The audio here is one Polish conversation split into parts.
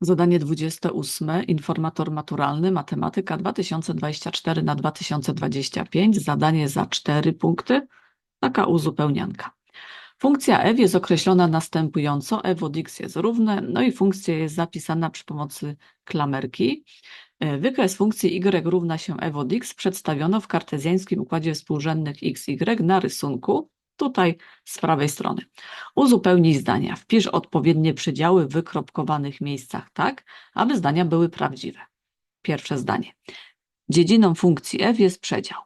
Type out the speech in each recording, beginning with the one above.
Zadanie 28. Informator maturalny, matematyka 2024 na 2025. Zadanie za 4 punkty. Taka uzupełnianka. Funkcja f jest określona następująco. f od x jest równe, no i funkcja jest zapisana przy pomocy klamerki. E, Wykres funkcji y równa się f od x przedstawiono w kartezjańskim układzie współrzędnych x, y na rysunku, tutaj z prawej strony. Uzupełnij zdania. Wpisz odpowiednie przedziały w wykropkowanych miejscach tak, aby zdania były prawdziwe. Pierwsze zdanie. Dziedziną funkcji f jest przedział.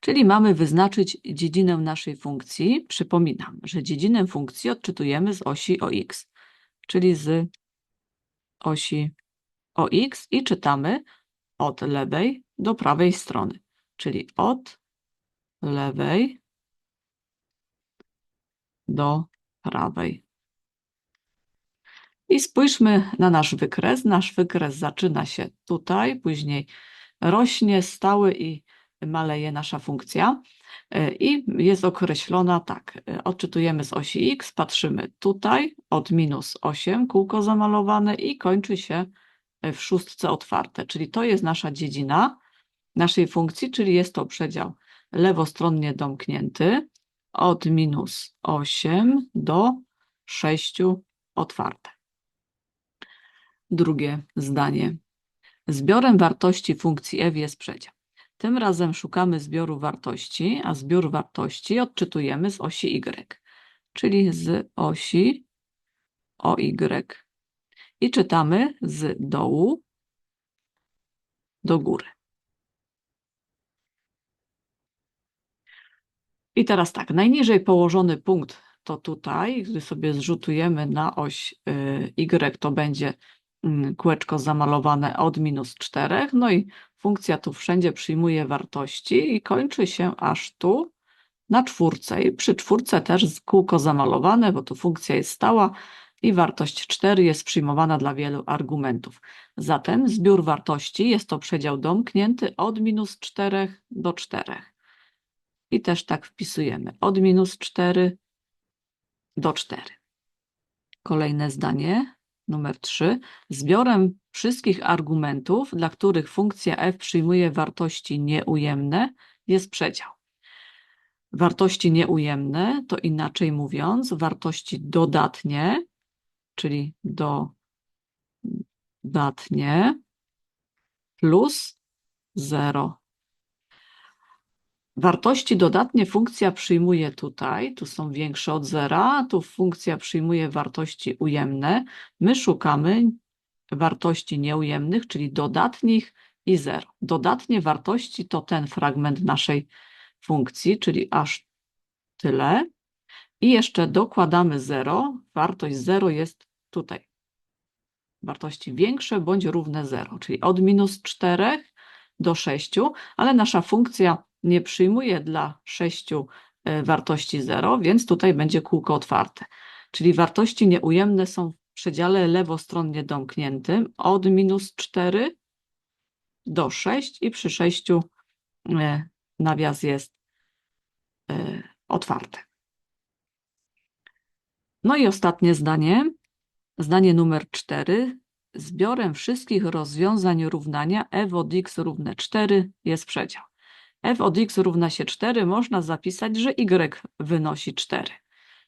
Czyli mamy wyznaczyć dziedzinę naszej funkcji. Przypominam, że dziedzinę funkcji odczytujemy z osi OX, czyli z osi OX i czytamy od lewej do prawej strony, czyli od lewej do prawej. I spójrzmy na nasz wykres. Nasz wykres zaczyna się tutaj, później rośnie stały i maleje nasza funkcja i jest określona tak. Odczytujemy z osi x, patrzymy tutaj od minus 8, kółko zamalowane i kończy się w szóstce otwarte, czyli to jest nasza dziedzina naszej funkcji, czyli jest to przedział lewostronnie domknięty od minus 8 do 6 otwarte. Drugie zdanie. Zbiorem wartości funkcji f jest przedział. Tym razem szukamy zbioru wartości, a zbiór wartości odczytujemy z osi y, czyli z osi OY. I czytamy z dołu do góry. I teraz tak, najniżej położony punkt to tutaj, gdy sobie zrzutujemy na oś y, y, to będzie mm, kółeczko zamalowane od minus 4, no i funkcja tu wszędzie przyjmuje wartości i kończy się aż tu na czwórce. I przy czwórce też kółko zamalowane, bo tu funkcja jest stała i wartość 4 jest przyjmowana dla wielu argumentów. Zatem zbiór wartości jest to przedział domknięty od minus 4 do 4. I też tak wpisujemy od minus 4 do 4. Kolejne zdanie, numer 3. Zbiorem wszystkich argumentów, dla których funkcja f przyjmuje wartości nieujemne, jest przedział. Wartości nieujemne to inaczej mówiąc, wartości dodatnie, czyli dodatnie plus 0 Wartości dodatnie funkcja przyjmuje tutaj, tu są większe od zera, tu funkcja przyjmuje wartości ujemne. My szukamy wartości nieujemnych, czyli dodatnich i zero. Dodatnie wartości to ten fragment naszej funkcji, czyli aż tyle. I jeszcze dokładamy 0. Wartość 0 jest tutaj. Wartości większe bądź równe 0, czyli od minus 4 do 6, ale nasza funkcja nie przyjmuje dla 6 e, wartości 0, więc tutaj będzie kółko otwarte. Czyli wartości nieujemne są w przedziale lewostronnie domkniętym od minus 4 do 6 i przy 6 e, nawias jest e, otwarty. No i ostatnie zdanie, zdanie numer 4. Zbiorem wszystkich rozwiązań równania f od x równe 4 jest przedział f od x równa się 4, można zapisać, że y wynosi 4.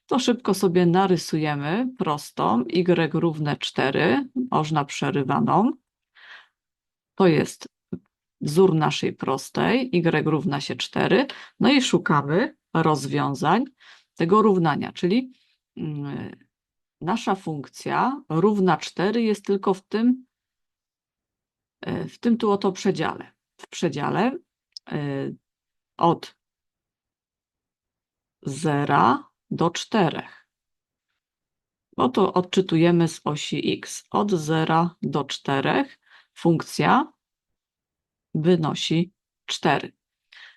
To szybko sobie narysujemy prostą y równe 4, można przerywaną. To jest wzór naszej prostej, y równa się 4. No i szukamy rozwiązań tego równania, czyli mm, nasza funkcja równa 4 jest tylko w tym, e, w tym tu oto przedziale. W przedziale od 0 do 4. Bo to odczytujemy z osi x. Od 0 do 4 funkcja wynosi 4.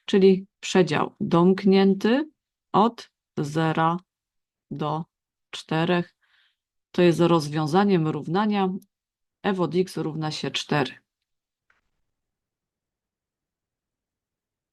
Czyli przedział domknięty od 0 do 4. To jest rozwiązaniem równania f od x równa się 4.